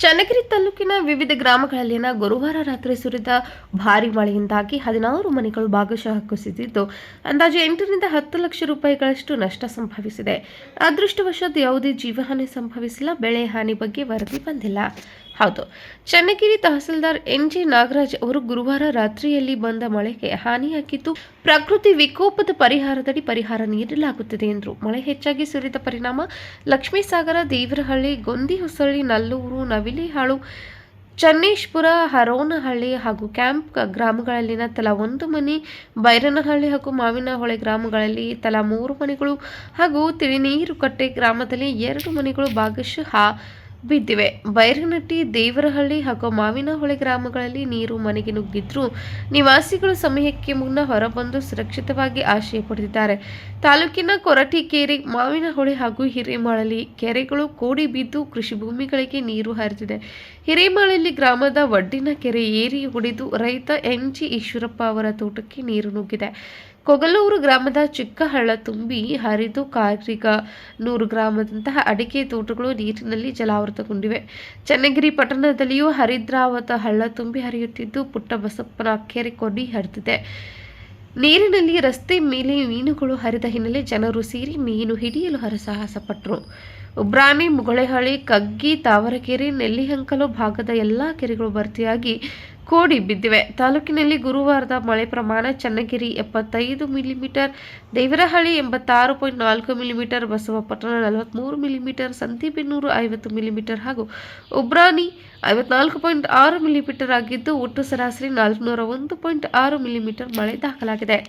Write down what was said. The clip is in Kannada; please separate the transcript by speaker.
Speaker 1: ಚನ್ನಗಿರಿ ತಾಲೂಕಿನ ವಿವಿಧ ಗ್ರಾಮಗಳಲ್ಲಿನ ಗುರುವಾರ ರಾತ್ರಿ ಸುರಿದ ಭಾರಿ ಮಳೆಯಿಂದಾಗಿ ಹದಿನಾರು ಮನೆಗಳು ಭಾಗಶಃ ಕುಸಿದಿದ್ದು, ಅಂದಾಜು ಎಂಟರಿಂದ ಹತ್ತು ಲಕ್ಷ ರೂಪಾಯಿಗಳಷ್ಟು ನಷ್ಟ ಸಂಭವಿಸಿದೆ. ಅದೃಷ್ಟವಶಾತ್ ಯಾವುದೇ ಜೀವಹಾನಿ ಸಂಭವಿಸಿಲ್ಲ, ಬೆಳೆ ಹಾನಿ ಬಗ್ಗೆ ವರದಿ ಬಂದಿಲ್ಲ. ಹೌದು. ಚನ್ನಗಿರಿ ತಹಸೀಲ್ದಾರ್ ಎನ್ ಜಿ ನಾಗರಾಜ್ ಅವರು ಗುರುವಾರ ರಾತ್ರಿಯಲ್ಲಿ ಬಂದ ಮಳೆಗೆ ಹಾನಿಯಾಗಿದ್ದು ಪ್ರಕೃತಿ ವಿಕೋಪದ ಪರಿಹಾರದಡಿ ಪರಿಹಾರ ನೀಡಲಾಗುತ್ತಿದೆ ಎಂದರು. ಮಳೆ ಹೆಚ್ಚಾಗಿ ಸುರಿದ ಪರಿಣಾಮ ಲಕ್ಷ್ಮೀಸಾಗರ, ದೇವರಹಳ್ಳಿ, ಗೊಂದಿ, ಹೊಸಳ್ಳಿ, ನಲ್ಲೂರು, ನವಿಲಿಹಾಳು, ಚನ್ನೇಶ್ಪುರ, ಹರೋನಹಳ್ಳಿ ಹಾಗೂ ಕ್ಯಾಂಪ್ ಗ್ರಾಮಗಳಲ್ಲಿನ ತಲಾ ಒಂದು ಮನೆ, ಬೈರನಹಳ್ಳಿ ಹಾಗೂ ಮಾವಿನಹೊಳೆ ಗ್ರಾಮಗಳಲ್ಲಿ ತಲಾ ಮೂರು ಮನೆಗಳು ಹಾಗೂ ತಿಳಿನೀರುಕಟ್ಟೆ ಗ್ರಾಮದಲ್ಲಿ ಎರಡು ಮನೆಗಳು ಭಾಗಶಃ ಬಿದ್ದಿವೆ. ಬೈರನಟ್ಟಿ, ದೇವರಹಳ್ಳಿ ಹಾಗೂ ಮಾವಿನಹೊಳೆ ಗ್ರಾಮಗಳಲ್ಲಿ ನೀರು ಮನೆಗೆ ನುಗ್ಗಿದ್ರೂ ನಿವಾಸಿಗಳು ಸಮಯಕ್ಕೆ ಮುನ್ನ ಹೊರಬಂದು ಸುರಕ್ಷಿತವಾಗಿ ಆಶ್ರಯ ಪಡೆದಿದ್ದಾರೆ. ತಾಲೂಕಿನ ಕೊರಟಿಕೇರಿ ಮಾವಿನಹೊಳೆ ಹಾಗೂ ಹಿರೇಮಾಳಲಿ ಕೆರೆಗಳು ಕೋಡಿ ಬಿದ್ದು ಕೃಷಿ ಭೂಮಿಗಳಿಗೆ ನೀರು ಹರಿದಿದೆ. ಹಿರೇಮಾಳಲ್ಲಿ ಗ್ರಾಮದ ವಡ್ಡಿನ ಕೆರೆ ಏರಿ ಹೊಡೆದು ರೈತ ಎಂಜಿ ಈಶ್ವರಪ್ಪ ಅವರ ತೋಟಕ್ಕೆ ನೀರು ನುಗ್ಗಿದೆ. ಕೊಗಲೂರು ಗ್ರಾಮದ ಚಿಕ್ಕ ಹಳ್ಳ ತುಂಬಿ ಹರಿದು ಕಾರಿಗ ನೂರು ಗ್ರಾಮದಂತಹ ಅಡಿಕೆ ತೋಟಗಳು ನೀರಿನಲ್ಲಿ ಜಲಾವೃತಗೊಂಡಿವೆ. ಚನ್ನಗಿರಿ ಪಟ್ಟಣದಲ್ಲಿಯೂ ಹರಿದ್ರಾವತ ಹಳ್ಳ ತುಂಬಿ ಹರಿಯುತ್ತಿದ್ದು ಪುಟ್ಟ ಬಸಪ್ಪನ ಕೆರೆ ಕೊಡಿ ಹರಿದಿದೆ. ನೀರಿನಲ್ಲಿ ರಸ್ತೆ ಮೇಲೆ ಮೀನುಗಳು ಹರಿದ ಹಿನ್ನೆಲೆ ಜನರು ಸೇರಿ ಮೀನು ಹಿಡಿಯಲು ಹರಸಾಹಸ ಪಟ್ಟರು ಉಬ್ರಾಣಿ ಮುಗಳೇಹಳ್ಳಿ, ಕಗ್ಗಿ, ತಾವರಕೆರೆ, ನೆಲ್ಲಿಹಂಕಲು ಭಾಗದ ಎಲ್ಲ ಕೆರೆಗಳು ಭರ್ತಿಯಾಗಿ ಕೋಡಿ ಬಿದ್ದಿವೆ. ತಾಲೂಕಿನಲ್ಲಿ ಗುರುವಾರದ ಮಳೆ ಪ್ರಮಾಣ ಚನ್ನಗಿರಿ ಎಪ್ಪತ್ತೈದು ಮಿಲಿಮೀಟರ್, ದೇವರಹಳ್ಳಿ ಎಂಬತ್ತಾರು ಪಾಯಿಂಟ್ ನಾಲ್ಕು ಮಿಲಿಮೀಟರ್, ಬಸವಪಟ್ಟಣ ನಲವತ್ತ್ಮೂರು ಮಿಲಿಮೀಟರ್, ಸಂತಿಬೆನ್ನೂರು ಐವತ್ತು ಮಿಲಿಮೀಟರ್ ಹಾಗೂ ಉಬ್ರಾಣಿ ಐವತ್ನಾಲ್ಕು ಪಾಯಿಂಟ್ ಆರು ಮಿಲಿಮೀಟರ್ ಆಗಿದ್ದು, ಒಟ್ಟು ಸರಾಸರಿ ನಾಲ್ಕುನೂರ ಒಂದು ಪಾಯಿಂಟ್ ಆರು ಮಿಲಿಮೀಟರ್ ಮಳೆ ದಾಖಲಾಗಿದೆ.